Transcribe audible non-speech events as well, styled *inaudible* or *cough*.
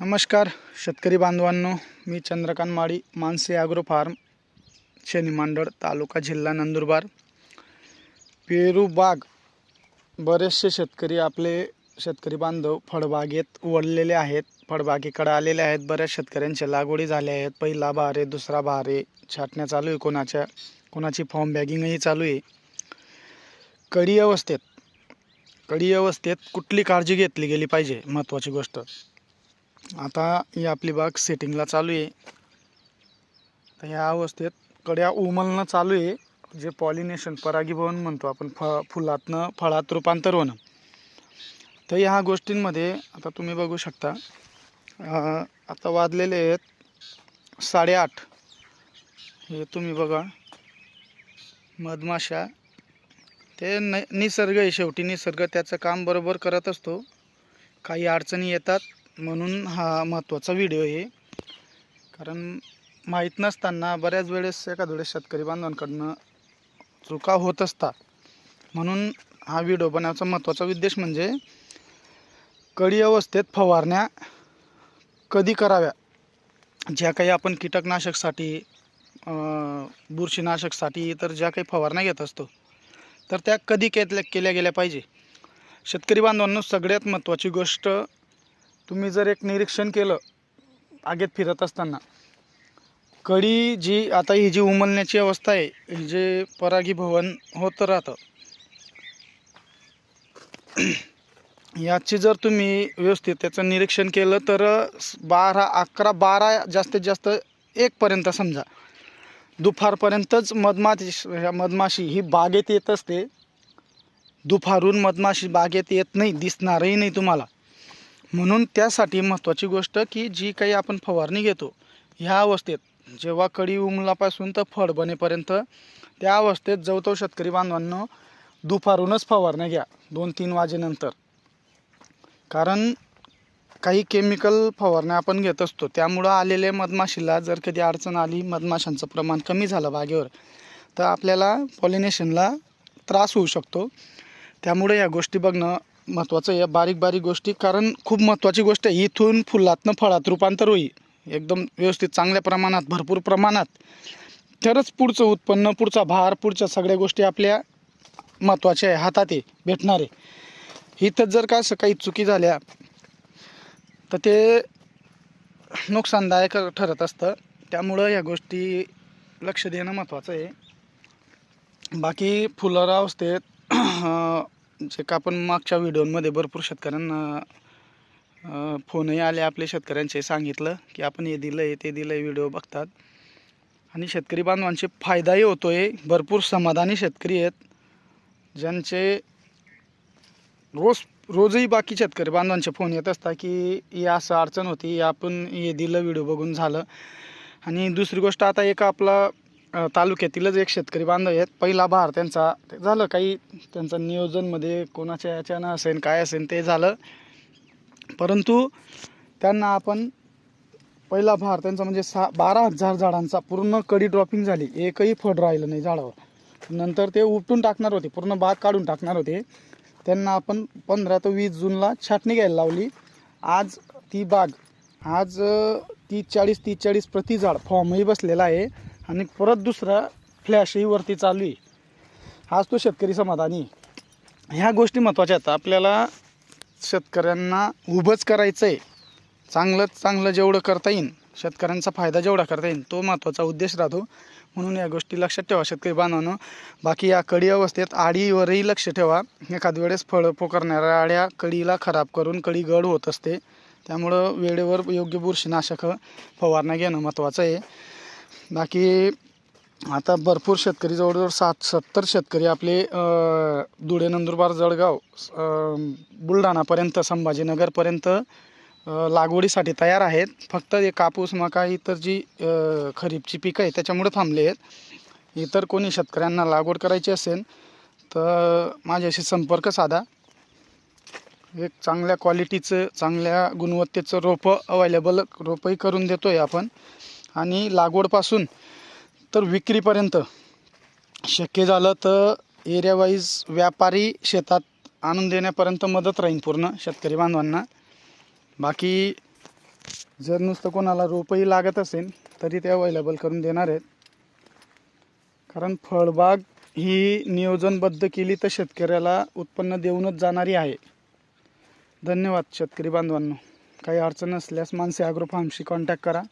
नमस्कार शेतकरी बांधवांनो. मी चंद्रकांत माळी मानसे ॲग्रो फार्म शनी मांडळ तालुका जिल्हा नंदुरबार. पेरू बाग बरेचसे शेतकरी आपले शेतकरी बांधव फळबागेत वळलेले आहेत. फळबागेकडे आलेले आहेत. बऱ्याच शेतकऱ्यांच्या लागवडी झाल्या आहेत. पहिला बहार दुसरा बहार छाटण्या चालू आहे कोणाच्या कोणाची फॉर्म बॅगिंगही चालू आहे. कडी अवस्थेत कडी अवस्थेत कुठली काळजी घेतली गेली पाहिजे? महत्त्वाची गोष्ट. आता ही आपली बाग सेटिंगला चालू आहे. तर ह्या अवस्थेत कड्या उमलणं चालू आहे. जे पॉलिनेशन परागीभवन म्हणतो आपण फ फुलातनं फळात रूपांतर होणं. तर ह्या गोष्टींमध्ये आता तुम्ही बघू शकता आता वाजलेले आहेत साडेआठ. हे तुम्ही बघा. मधमाशा ते न निसर्ग आहे शेवटी. निसर्ग त्याचं काम बरोबर करत असतो. काही अडचणी येतात. म्हणून हा महत्त्वाचा व्हिडिओ आहे. कारण माहीत नसताना बऱ्याच वेळेस एखाद्या वेळेस शेतकरी बांधवांकडनं चुका होत असतात. म्हणून हा व्हिडिओ बनवण्याचा महत्त्वाचा उद्देश म्हणजे कडी अवस्थेत फवारण्या कधी कराव्या? ज्या काही आपण कीटकनाशकसाठी बुरशीनाशकसाठी इतर ज्या काही फवारण्या घेत असतो तर त्या कधी केल्या केल्या गेल्या पाहिजे? शेतकरी बांधवांना सगळ्यात महत्त्वाची गोष्ट तुम्ही जर एक निरीक्षण केलं आगेत फिरत असताना कडी जी आता ही जी उमलण्याची अवस्था आहे ही जे परागीभवन होत राहतं *clears throat* याची जर तुम्ही व्यवस्थित त्याचं निरीक्षण केलं तर बारा अकरा बारा जास्तीत जास्त एकपर्यंत समजा दुपारपर्यंतच मधमाशी मधमाशी ही बागेत येत असते. दुपारून मधमाशी बागेत येत नाही दिसणारही नाही तुम्हाला. म्हणून त्यासाठी महत्त्वाची गोष्ट की जी काही आपण फवारणी घेतो ह्या अवस्थेत जेव्हा कडी उमलापासून तर फळ बनेपर्यंत त्या अवस्थेत जवतो शेतकरी बांधवांना दुपारूनच फवारण्या घ्या दोन तीन वाजेनंतर. कारण काही केमिकल फवारण्या आपण घेत असतो त्यामुळं आलेले मधमाशीला जर कधी अडचण आली मधमाशांचं प्रमाण कमी झालं बागेवर तर आपल्याला पॉलिनेशनला त्रास होऊ शकतो. त्यामुळे या गोष्टी बघणं महत्त्वाचं आहे या बारीक बारीक गोष्टी कारण खूप महत्त्वाची गोष्ट आहे इथून फुलातनं फळात रूपांतर होईल एकदम व्यवस्थित चांगल्या प्रमाणात भरपूर प्रमाणात. तरच पुढचं उत्पन्न पुढचा भार पुढच्या सगळ्या गोष्टी आपल्या महत्त्वाच्या आहे हातात आहे भेटणार आहे. इथं जर का सकाळी चुकी झाल्या तर ते नुकसानदायक ठरत असतं. त्यामुळं या गोष्टी लक्ष देणं महत्त्वाचं आहे. बाकी फुलार अवस्थेत जे का आपण मागच्या व्हिडिओमध्ये भरपूर शेतकऱ्यांना फोनही आले आपले शेतकऱ्यांचे सांगितलं की आपण हे दिलं आहे ते दिलं आहे व्हिडिओ बघतात. आणि शेतकरी बांधवांचे फायदाही होतो आहे भरपूर समाधानी शेतकरी आहेत. ज्यांचे रोज रोजही बाकी शेतकरी बांधवांचे फोन येत असतात की ही असं अडचण होती आपण हे दिलं व्हिडिओ बघून झालं. आणि दुसरी गोष्ट आता एक आपला तालुक्यातीलच एक शेतकरी बांधव आहेत. पहिला भार त्यांचा ते झालं काही त्यांचं नियोजनमध्ये कोणाच्या याच्यानं असेल काय असेल ते झालं. परंतु त्यांना आपण पहिला भार त्यांचा म्हणजे सा बारा हजार झाडांचा पूर्ण कडी ड्रॉपिंग झाली. एकही फळ राहिलं नाही झाडावर. नंतर ते उपटून टाकणार होते पूर्ण बाग काढून टाकणार होते. त्यांना आपण पंधरा ते वीस जूनला छाटणी घ्यायला लावली. आज ती बाग आज तीस चाळीस तीस चाळीस प्रति झाड फॉर्मही बसलेला आहे. आणि परत दुसरा फ्लॅशही वरती चालू आहे. आज तो शेतकरी समाधानी ह्या गोष्टी महत्त्वाच्या आहेत. आपल्याला शेतकऱ्यांना उभंच करायचं आहे चांगलंच चांगलं जेवढं करता येईल शेतकऱ्यांचा फायदा जेवढा करता येईल तो महत्त्वाचा उद्देश राहतो. म्हणून या गोष्टी लक्षात ठेवा शेतकरी बांधवानं. बाकी या कडी अवस्थेत आडीवरही लक्ष ठेवा. एखाद वेळेस फळं पोकरणाऱ्या आड्या कडीला खराब करून कडी गड होत असते. त्यामुळं वेळेवर योग्य बुरशीनाशक फवारण्या घेणं महत्त्वाचं आहे. बाकी आता भरपूर शेतकरी जवळजवळ सात सत्तर शेतकरी आपले धुळे नंदुरबार जळगाव बुलढाणापर्यंत संभाजीनगरपर्यंत लागवडीसाठी तयार आहेत. फक्त हे कापूस मका इतर जी खरीपची पिकं आहे त्याच्यामुळे थांबले आहेत. इतर कोणी शेतकऱ्यांना लागवड करायची असेल तर माझ्याशी संपर्क साधा. एक चांगल्या क्वालिटीचं चांगल्या गुणवत्तेचं रोपं अवेलेबल रोपंही करून देतो आहे आपण. आणि लागवडपासून तर विक्रीपर्यंत. शक्य झालं तर एरियावाईज व्यापारी शेतात आणून देण्यापर्यंत मदत राहील पूर्ण शेतकरी बांधवांना. बाकी जर नुसतं कोणाला रोपही लागत असेल तरी ते अवेलेबल करून देणार आहेत. कारण फळबाग ही नियोजनबद्ध केली तर शेतकऱ्याला उत्पन्न देऊनच जाणारी आहे. धन्यवाद शेतकरी बांधवांनो. काही अडचण असल्यास माणसे ॲग्रो फार्मशी कॉन्टॅक्ट करा.